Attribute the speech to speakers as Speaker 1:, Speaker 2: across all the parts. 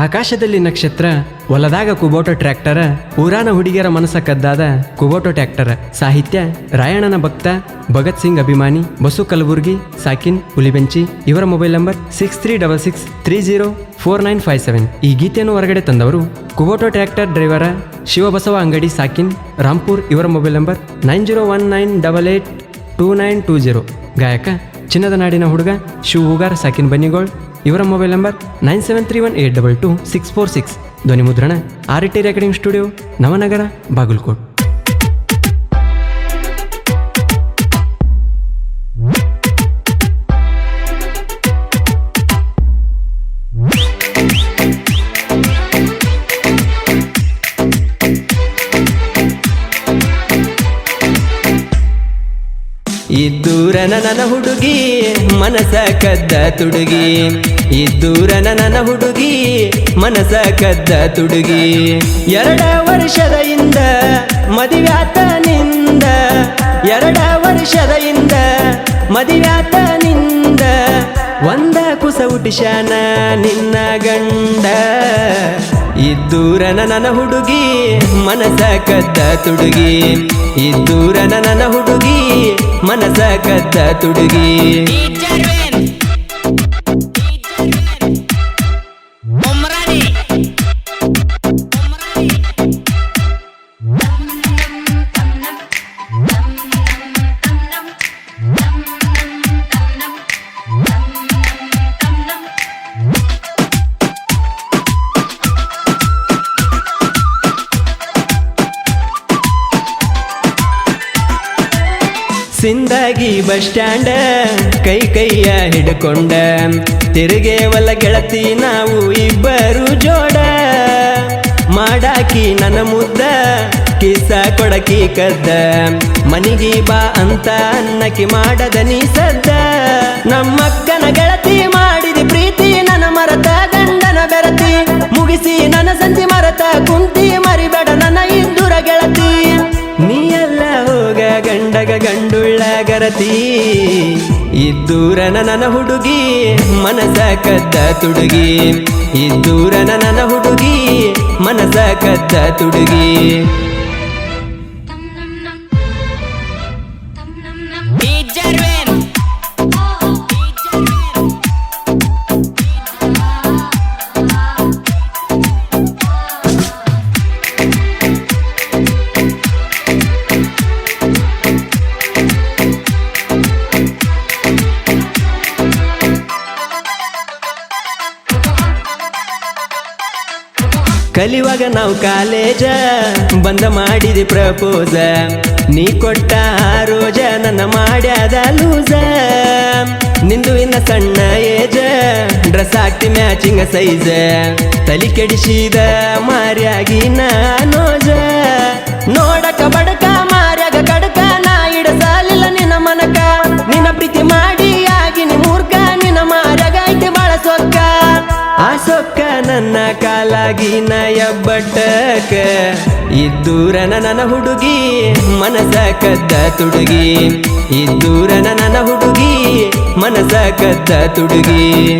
Speaker 1: ಆಕಾಶದಲ್ಲಿ ನಕ್ಷತ್ರ, ಹೊಲದಾಗ ಕುಬೋಟೋ ಟ್ರ್ಯಾಕ್ಟರ, ಊರಾನ ಹುಡುಗಿಯರ ಮನಸ್ಸ ಕದ್ದಾದ ಕುಬೋಟೋ ಟ್ರ್ಯಾಕ್ಟರ. ಸಾಹಿತ್ಯ, ರಾಯಣ್ಣನ ಭಕ್ತ, ಭಗತ್ ಸಿಂಗ್ ಅಭಿಮಾನಿ, ಬಸು ಕಲಬುರ್ಗಿ, ಸಾಕಿನ್, ಹುಲಿಬೆಂಚಿ, ಇವರ mobile number six three double six three zero four nine five seven ಈ ಗೀತೆಯನ್ನು ಹೊರಗಡೆ ತಂದವರು ಕುಬೋಟೋ ಟ್ರ್ಯಾಕ್ಟರ್ ಡ್ರೈವರ ಶಿವಬಸವ ಅಂಗಡಿ ಸಾಕಿನ್ ರಾಂಪುರ್ ಇವರ mobile number nine zero one nine double eight two nine two zero ಗಾಯಕ, ಚಿನ್ನದ ನಾಡಿನ ಹುಡುಗ ಹುಗಾರ್ ಸಾಕಿನ್ ಬನ್ನಿಗೋಳ್. ಇವರ mobile number nine seven three one eight double two six four six. ಧ್ವನಿ ಮುದ್ರಣ R T recording studio, Navanagar, Bagalkot. ಇದ್ದೂರ ನನ್ನ ಹುಡುಗಿ, ಮನಸ ಕದ್ದ ತುಡುಗಿ. ಇದ್ದೂರ ನನ್ನ ಹುಡುಗಿ, ಮನಸ ಕದ್ದ ತುಡುಗಿ. ಎರಡ ವರ್ಷದ ಇಂದ ಮದುವ್ಯಾತ ನಿಂದ, ಎರಡ ವರ್ಷದ ಇಂದ ಮದುವ್ಯಾತ ನಿಂದ, ಒಂದ ಕುಸ ಹುಟ್ಟಿಶಾನ ನಿನ್ನ ಗಂಡ. ಇದ್ದೂರ ನನ್ನ ಹುಡುಗಿ, ಮನಸ ಕದ್ದ ತುಡುಗಿ. ಇದ್ದೂರ ನನ್ನ ಹುಡುಗಿ ಮನಸ ಕದ್ದ ತುಡುಗಿ. ಸಿಂದಾಗಿ ಬಸ್ ಸ್ಟ್ಯಾಂಡ ಕೈ ಕೈಯ ಹಿಡ್ಕೊಂಡ. ತಿರುಗೇವಲ ಗೆಳತಿ ನಾವು ಇಬ್ಬರು ಜೋಡ. ಮಾಡಾಕಿ ನನ್ನ ಮುದ್ದ, ಕಿಸ ಕೊಡಕಿ ಕದ್ದ. ಮನಿಗಿ ಬಾ ಅಂತ ಅನ್ನಕಿ ಮಾಡದ ನೀ ಸದ್ದ. ನಮ್ಮಕ್ಕನ ಗೆಳತಿ ಮಾಡಿದಿ ಪ್ರೀತಿ ನನ್ನ ಮರತ ಗಂಡನ ಬೆರತಿ. ಮುಗಿಸಿ ನನ್ನ ಸಂತಿ ಮರತ ಕುಂತಿ ಮರಿಬೇಡ ನನ್ನ ಗರತಿ ಇದ್ದೂರ ನನ್ನ ಹುಡುಗಿ ಮನಸ ಕದ್ದ ತುಡುಗಿ. ಇದ್ದೂರ ನನ್ನ ಹುಡುಗಿ ಮನಸ ಕದ್ದ ತುಡುಗಿ. ಕಲಿಯುವಾಗ ನಾವು ಕಾಲೇಜ, ಬಂದ ಮಾಡಿದೆ ಪ್ರಪೋಸ. ನೀ ಕೊಟ್ಟ ರೋಜ, ನನ್ನ ಮಾಡ್ಯಾದ ಲೂಸ. ನಿಂದು ಇನ್ನ ಸಣ್ಣ ಏಜ ಡ್ರೆಸ್ ಹಾಕ್ತಿ ಮ್ಯಾಚಿಂಗ್ ಸೈಜ ತಲಿ ಕೆಡಿಸಿದ ಮಾರಿಯಾಗಿ ನಾನೋಜ ನನ್ನ ನಯ ಬಟ್ಟಕ ಇದ್ದೂರ ನನ್ನ ಹುಡುಗಿ, ಮನಸ ಕದ್ದ ತುಡುಗಿ. ಇದ್ದೂರ ನನ್ನ ಹುಡುಗಿ, ಮನಸ ಕದ್ದ ತುಡುಗಿ.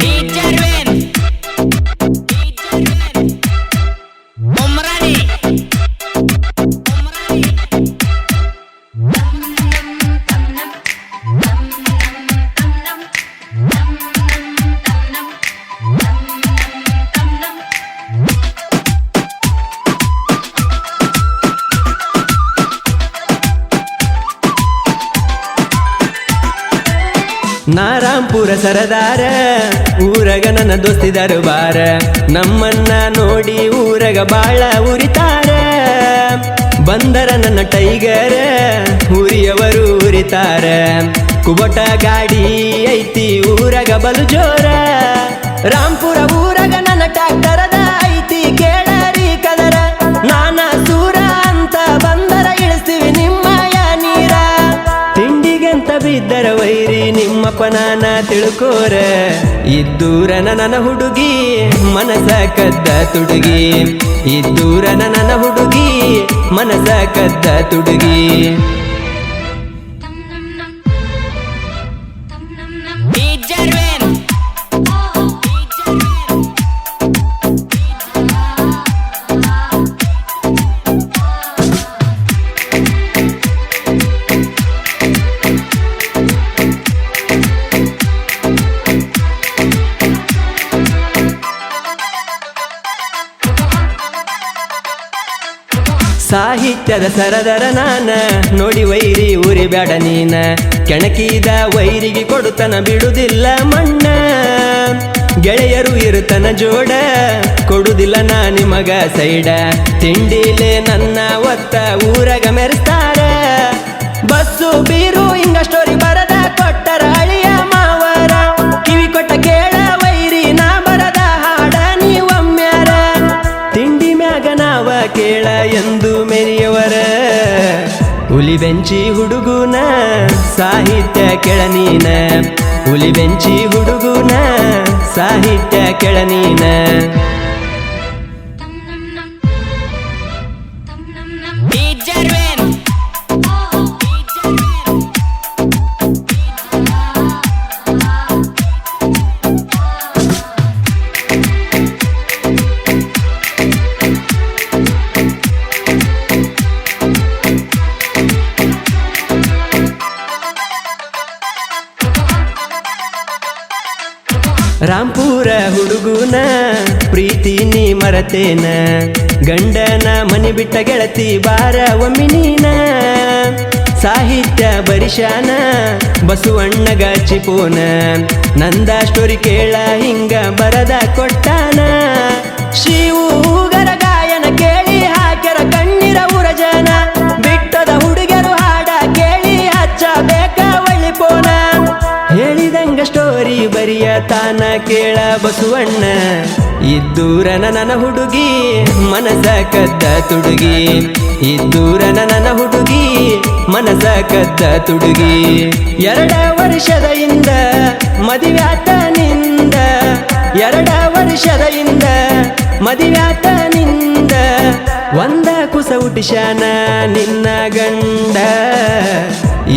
Speaker 1: ನಾರಾಂಪುರ ಸರದಾರ, ಊರಗ ನನ್ನ ದೋಸ್ತಿದಾರು ಬಾರ ನಮ್ಮನ್ನ ನೋಡಿ ಊರಗ ಬಾಳ ಉರಿತಾರ. ಬಂದರ ನನ್ನ ಟೈಗರ ಊರಿಯವರು ಉರಿತಾರ. ಕುಬಟ ಗಾಡಿ ಐತಿ ಊರಗ ಬಲು ಜೋರ ರಾಂಪುರ ಊರಗ ನನ್ನ ಟ್ಯಾಕ್ಟರದ ನಾನ ತಿಳ್ಕೋರ. ಇದ್ದೂರ ನನ್ನ ಹುಡುಗಿ ಮನಸ ಕದ್ದ ತುಡುಗಿ. ಇದ್ದೂರ ನನ್ನ ಹುಡುಗಿ ಮನಸ ಕದ್ದ ತುಡುಗಿ. ಸಾಹಿತ್ಯದ ಸರದರ ನಾನ. ನೋಡಿ ವೈರಿ ಊರಿ ಬೇಡ ನೀನ. ಕೆಣಕಿದ ವೈರಿಗೆ ಕೊಡುತ್ತನ ಬಿಡುದಿಲ್ಲ ಮಣ್ಣ. ಗೆಳೆಯರು ಇರುತನ ಜೋಡ. ಕೊಡುದಿಲ್ಲ ನಾ ನಿಮಗ ಸೈಡ. ತಿಂಡಿಲೆ ನನ್ನ ಒತ್ತ ಊರಗ ಮೆರೆಸ್ತಾರ ಹುಲಿ ಬೆಂಚಿ ಹುಡುಗುನ ಸಾಹಿತ್ಯ ಕೆಳನೀನ ಹುಲಿ ಬೆಂಚಿ ಹುಡುಗುನ ಸಾಹಿತ್ಯ ಕೆಳನೀನ
Speaker 2: Dijarwen.
Speaker 1: ರಾಂಪುರ ಹುಡುಗುನ, ಪ್ರೀತಿ ನೀ ಮರತೇನ, ಗಂಡನ ಮನಿ ಬಿಟ್ಟ ಗೆಳತಿ ಬಾರ ಒಮ್ಮಿ ನೀನ, ಸಾಹಿತ್ಯ ಬರಿಶಾನ, ಬಸವಣ್ಣಗ ಚಿಪೋನ, ನಂದ ಸ್ಟೋರಿ ಕೇಳ ಹಿಂಗ ಬರದ ಕೊಟ್ಟಾನ ಶಿವಗರ ತಾನ ಕೇಳ ಬಸವಣ್ಣ. ಇದ್ದೂರ ನನ್ನ ಹುಡುಗಿ, ಮನಸ ಕದ್ದ ತುಡುಗಿ. ಇದ್ದೂರ ನನ್ನ ಹುಡುಗಿ, ಮನಸ ಕದ್ದ ತುಡುಗಿ. ಎರಡ ವರ್ಷದ ಇಂದ ಮದುವ್ಯಾತ ನಿಂದ. ಎರಡ ವರ್ಷದ ಇಂದ ಮದುವ್ಯಾತ ನಿಂದ. ಒಂದ ಕುಸ ಹುಟ್ಟಿಶಾನ ನಿನ್ನ ಗಂಡ.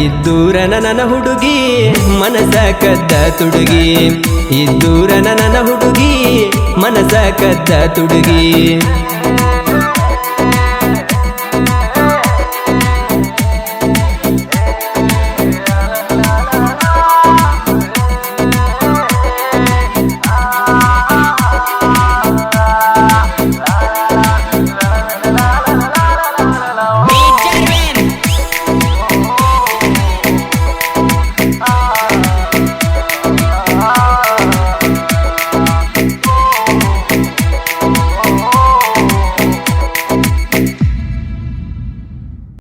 Speaker 1: ಇದ್ದೂರನ ನನ್ನ ಹುಡುಗಿ ಮನಸ ಕದ್ದ ತುಡುಗಿ. ಇದ್ದೂರ ನನ್ನ ಹುಡುಗಿ ಮನಸ ಕದ್ದ ತುಡುಗಿ.